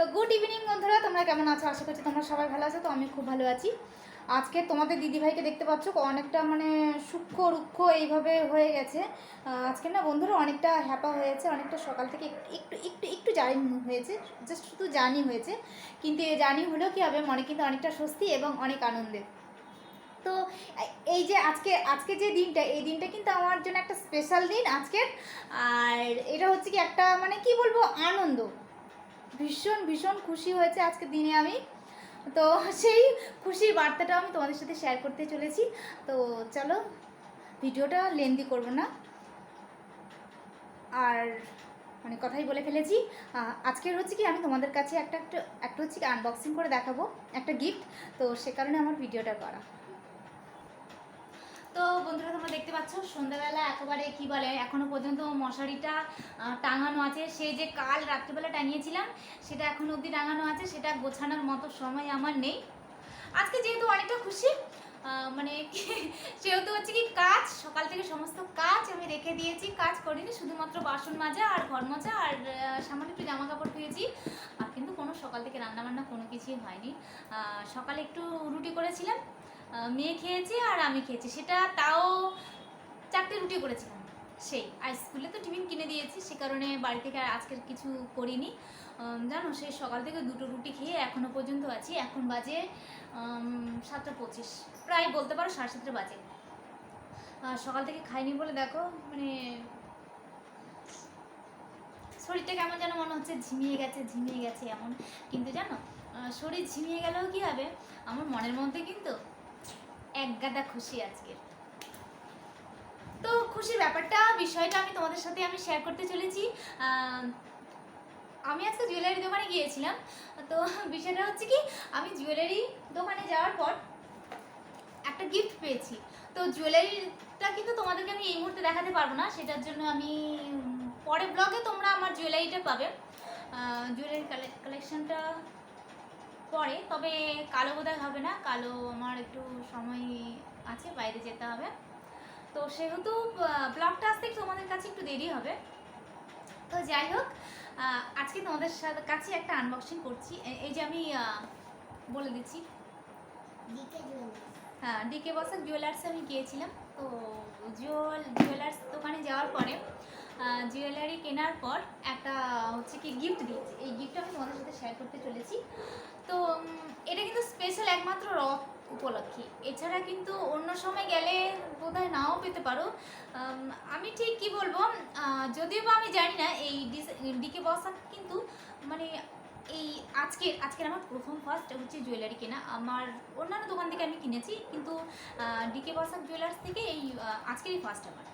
তো good evening বন্ধুরা, তোমরা কেমন আছো? আশা করছি তোমরা সবাই ভালো আছো, তো আমি খুব ভালো আছি। আজকে তোমাদের দিদিভাইকে দেখতে পাচ্ছ অনেকটা মানে সূক্ষ্ম রুক্ষ এইভাবে হয়ে গেছে। আজকে না বন্ধুরা অনেকটা হ্যাপা হয়েছে, অনেকটা সকাল থেকে একটু একটু একটু জানি হয়েছে জাস্ট শুধু জানি হয়েছে। কিন্তু এই জানি হলেও কী হবে, মনে কিন্তু অনেকটা স্বস্তি এবং অনেক আনন্দের। তো এই যে আজকে আজকে যে দিনটা, এই দিনটা কিন্তু আমার জন্য একটা স্পেশাল দিন আজকের। আর এটা হচ্ছে কি একটা মানে কি বলব, আনন্দ। ভীষণ ভীষণ খুশি হয়েছে আজকে দিনে আমি। তো সেই খুশির বার্তাটা আমি তোমাদের সাথে শেয়ার করতে চলেছি। তো চলো, ভিডিওটা লেন্দি করব না। আর মানে কথাই বলে ফেলেছি। আজকের হচ্ছে কি, আমি তোমাদের কাছে একটা একটা একটা হচ্ছে কি আনবক্সিং করে দেখাবো, একটা গিফট তো সে কারণে আমার ভিডিওটা করা। দেখতে পাচ্ছ, সন্ধ্যাবেলা একেবারে কি বলে, এখনও পর্যন্ত মশারিটা টাঙানো আছে। সেই যে কাল রাত্রিবেলা টাঙিয়েছিলাম, সেটা এখন অবধি টাঙানো আছে, সেটা গোছানোর মতো সময় আমার নেই। আজকে যেহেতু অনেকটা খুশি মানে সেহেতু হচ্ছে কি কাজ, সকাল থেকে সমস্ত কাজ আমি রেখে দিয়েছি, কাজ করিনি, শুধুমাত্র বাসন মাজা আর ঘর মাজা আর সামান্য একটু জামা কাপড় ধুয়েছি। আর কিন্তু কোনো সকাল থেকে রান্না বান্না কোনো কিছুই হয়নি। সকালে একটু রুটি করেছিলাম মেয়ে খেয়েছে আর আমি খেয়েছি। সেটা তাও চারটে রুটি করেছিলাম। সেই, আর স্কুলে তো টিফিন কিনে দিয়েছি, সে কারণে বাড়ি থেকে আর আজকের কিছু করিনি। জানো, সেই সকাল থেকে দুটো রুটি খেয়ে এখনও পর্যন্ত আছি। এখন বাজে সাতটা পঁচিশ। প্রায় বলতে পারো সাড়ে সাতটা বাজে। সকাল থেকে খাইনি বলে দেখো মানে শরীরটা কেমন যেন মনে হচ্ছে ঝিমিয়ে গেছে ঝিমিয়ে গেছে এমন। কিন্তু জানো শরীর ঝিমিয়ে গেলেও কি হবে? আমার মনের মধ্যে কিন্তু এক গাদা খুশি আজকে তো খুশির ব্যাপারটা, বিষয়টা আমি তোমাদের সাথে আমি শেয়ার করতে চলেছি। আমি আজকে জুয়েলারি দোকানে গিয়েছিলাম। তো বিষয়টা হচ্ছে কি, আমি জুয়েলারি দোকানে যাওয়ার পর একটা গিফট পেয়েছি। তো জুয়েলারিটা কিন্তু তোমাদেরকে আমি এই মুহূর্তে দেখাতে পারব না, সেটার জন্য আমি পরে ব্লগে তোমরা আমার জুয়েলারিটা পাবে। জুয়েলারি কালেকশনটা পরে, তবে কালো বোধহয় হবে না, কালো আমার একটু সময় আছে, বাইরে যেতে হবে। তো সেহেতু ব্লগটা আসতে তোমাদের কাছে একটু দেরি হবে। তো যাই হোক আজকে তোমাদের সাথে কাছে একটা আনবক্সিং করছি। এই যে আমি বলে দিচ্ছি। হ্যাঁ ডিকে বসাক জুয়েলার্সে আমি গিয়েছিলাম। তো জুয়েল জুয়েলার্স দোকানে যাওয়ার পরে জুয়েলারি কেনার পর একটা হচ্ছে কি গিফট দিয়েছি। এই গিফটটা আমি তোমাদের সাথে শেয়ার করতে চলেছি। তো এটা কিন্তু স্পেশাল একমাত্র রথ উপলক্ষে। এছাড়া কিন্তু অন্য সময় গেলে বোধহয় নাও পেতে পারো। আমি ঠিক কি বলব? যদিও বা আমি জানি না, এই ডিকে বসাক কিন্তু মানে এই আজকের আজকের আমার প্রথম ফার্স্ট হচ্ছে জুয়েলারি কেনা। আমার অন্যান্য দোকান থেকে আমি কিনেছি, কিন্তু ডিকে বসাক জুয়েলার্স থেকে এই আজকেরই ফার্স্ট আমার।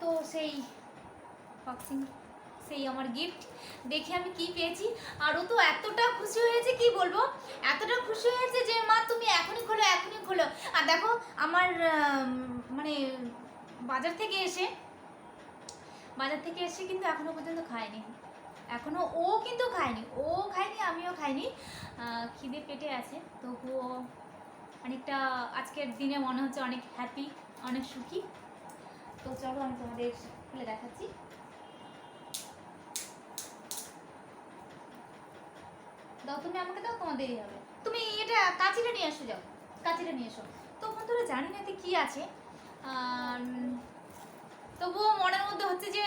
তো সেই বক্সিং সেই আমার গিফট দেখে আমি কি পেয়েছি? আর ও তো এতটা খুশি হয়েছে, কি বলব? এতটা খুশি হয়েছে যে, মা, তুমি এখনই খোলো এখনই খোলো। আর দেখো, আমার মানে বাজার থেকে এসে, বাজার থেকে এসে কিন্তু এখনও পর্যন্ত খায়নি। এখনও ও কিন্তু খায়নি, ও খায়নি, আমিও খাইনি খিদে পেটে আছে, তবুও অনেকটা, আজকের দিনে মনে হচ্ছে অনেক হ্যাপি অনেক সুখী। তো চলো, আমি তোমাদের খুলে দেখাচ্ছি। দাও, তুমি আমাকে দাও, তোমার দেরি হবে। তুমি এটা কাঁচিটা নিয়ে এসো যাও। কাঁচিটা নিয়ে এসো। তো বন্ধুরা, জানি না এতে কি আছে। তবুও মনের মধ্যে হচ্ছে যে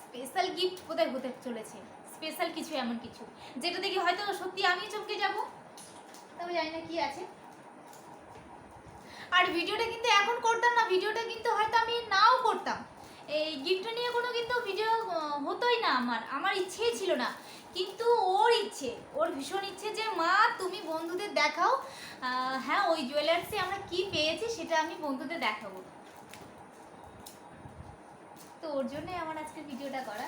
স্পেশাল গিফট কোথায় হতে চলেছে? স্পেশাল কিছু, এমন কিছু। যেটা দেখি হয়তো সত্যি আমি চমকে যাব। তবে জানি না কি আছে। আর ভিডিওটা কিন্তু এখন করতাম না। ভিডিওটা কিন্তু হয়তো আমি নাও করতাম। এই গিফটটা নিয়ে কোনো কিন্তু ভিডিও হতোই না আমার। আমার ইচ্ছেই ছিল না। কিন্তু ওর ইচ্ছে, ওর ভীষণ ইচ্ছে যে, মা, তুমি বন্ধুদের দেখাও। হ্যাঁ ওই জুয়েলার্সে আমরা কি পেয়েছি সেটা আমি বন্ধুদের দেখাবো। তো ওর জন্যই আমার আজকে ভিডিওটা করা।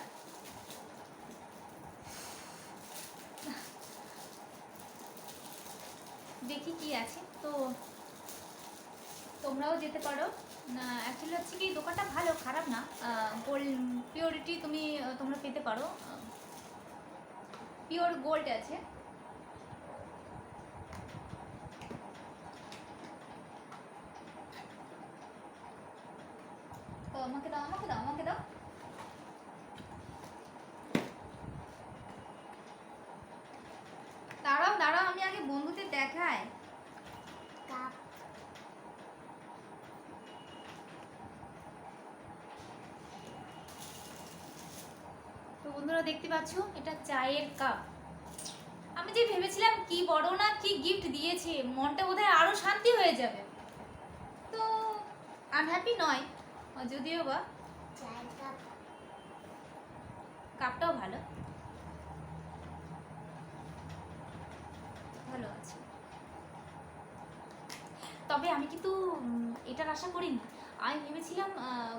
দেখি কি আছে। তো তোমরাও যেতে পারো। অ্যাকচুয়ালি হচ্ছে কি, দোকানটা ভালো, খারাপ না। গোল্ড পিওরিটি তুমি তোমরা পেতে পারো। পিওর গোল্ড আছে। তো আমাকে দাও আমাকে দাও আমাকে দাও। বন্ধুরা দেখতে পাচ্ছ? এটা চায়ের কাপ। আমি যে ভেবেছিলাম কি বড় না কি গিফট দিয়েছে মনটা বোধহয় আরও শান্তি হয়ে যাবে। তো আনহ্যাপি নয় যদিও বা। কাপটাও ভালো। ভালো আছে। তবে আমি কিন্তু এটার আশা করিনি। আমি ভেবেছিলাম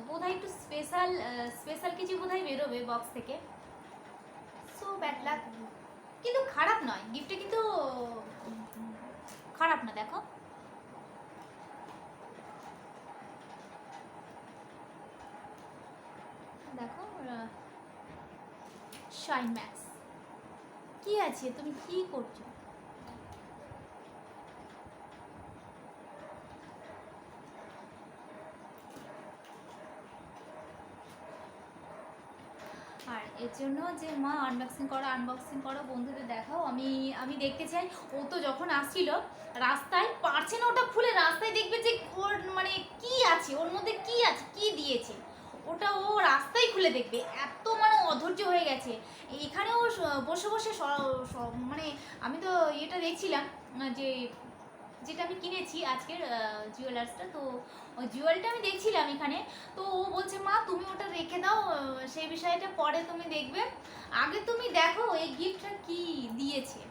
বোধহয় একটু স্পেশাল স্পেশাল কিছু বোধহয় বেরোবে বক্স থেকে। কিন্তু খারাপ নয় গিফটটা কিন্তু খারাপ না, দেখো। দেখো শাইন ম্যাক্স কি আছে? তুমি কি করছ আর এর জন্য যে, মা আনবক্সিং করো আনবক্সিং করো, বন্ধুদের দেখাও। আমি আমি দেখতে চাই। ও তো যখন আসছিল, রাস্তায় পারছে না ওটা খুলে, রাস্তায় দেখবে যে ওর মানে কি আছে, ওর মধ্যে কি আছে, কি দিয়েছে। ওটা ও রাস্তায় খুলে দেখবে। এত মানে অধৈর্য হয়ে গেছে। এখানেও বসে বসে মানে আমি তো এটা দেখছিলাম, যে যেটা আমি কিনেছি আজকের জুয়েলার্সটা তো জুয়েলটা আমি দেখছিলাম এখানে। তো ও বলছে, মা, তুমি ওটা রেখে দাও সেই বিষয়টা পরে তুমি দেখবে। আগে তুমি দেখো, এই গিফটটা কি দিয়েছে।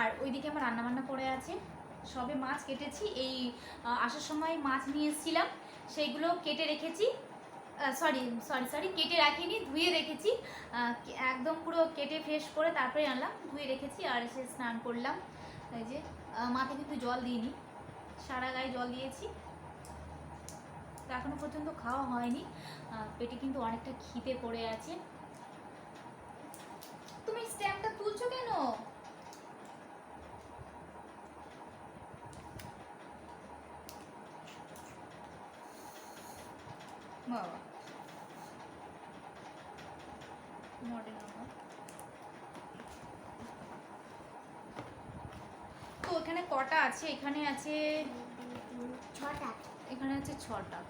আর ওইদিকে আমার রান্না বান্না পড়ে আছে। সবে মাছ কেটেছি, এই আসার সময় মাছ নিয়ে এসেছিলাম। সেইগুলো কেটে রেখেছি। সরি সরি সরি কেটে রাখিনি, ধুয়ে রেখেছি। একদম পুরো কেটে ফ্রেশ করে তারপরে আনলাম, ধুয়ে রেখেছি আর এসে স্নান করলাম। এই যে মাথা কিন্তু জল দিইনি, সারা গায়ে জল দিয়েছি। তো এখনও পর্যন্ত খাওয়া হয়নি। পেটে কিন্তু অনেকটা পড়ে আছে। তুমি স্ট্যাম্পটা তুলছো কেন? বাবা। মডেল তো এখানে কটা আছে এখানে আছে ছটা এখানে আছে ছটা।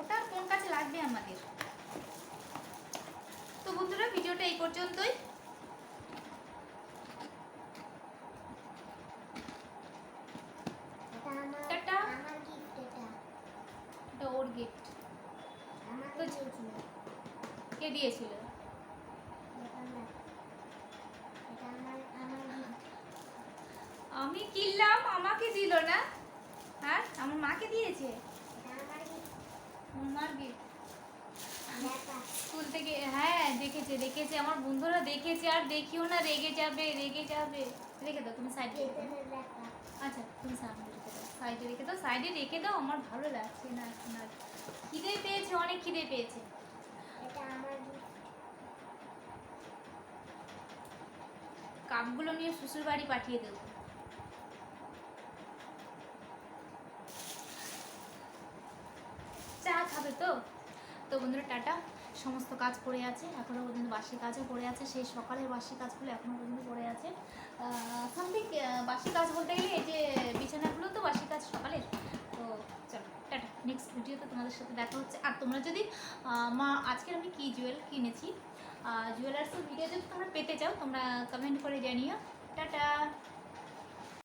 ওটা কোন কাছে লাগবে আমাদের তো বন্ধুরা ভিডিওটা এই পর্যন্তই টাটা। ওর গিফট তো-। কে দিয়েছিল। আমি কিনলাম, আমাকে দিল না। হ্যাঁ আমার মাকে দিয়েছে। স্কুল থেকে হ্যাঁ দেখেছে দেখেছে, আমার বন্ধুরা দেখেছে, আর দেখিও না, রেগে যাবে রেগে যাবে। রেখে দাও, তুমি সাইডে রেখে আচ্ছা তুমি সামনে রেখে দাও সাইডে রেখে দাও সাইডে রেখে দাও, আমার ভালো লাগছে না আর খিদে পেয়েছে, অনেক খিদে পেয়েছে। কাপগুলো নিয়ে শ্বশুর বাড়ি পাঠিয়ে দেবো। চা খাবে তো? তো বন্ধুরা, টাটা। সমস্ত কাজ পড়ে আছে, এখনও পর্যন্ত বাসি কাজও পড়ে আছে। সেই সকালের বাসি কাজগুলো এখনও পর্যন্ত পড়ে আছে। সামথিং বাসি কাজ বলতে গেলে এই যে বিছানাগুলো তো বাসি কাজ সকালের তো চলো টাটা নেক্সট ভিডিওতে তোমাদের সাথে দেখা হচ্ছে। আর তোমরা যদি মা আজকের আমি কি জুয়েল কিনেছি? জুয়েলার্সের ভিডিও যদি তোমরা পেতে চাও, তোমরা কমেন্ট করে জানিও। টাটা!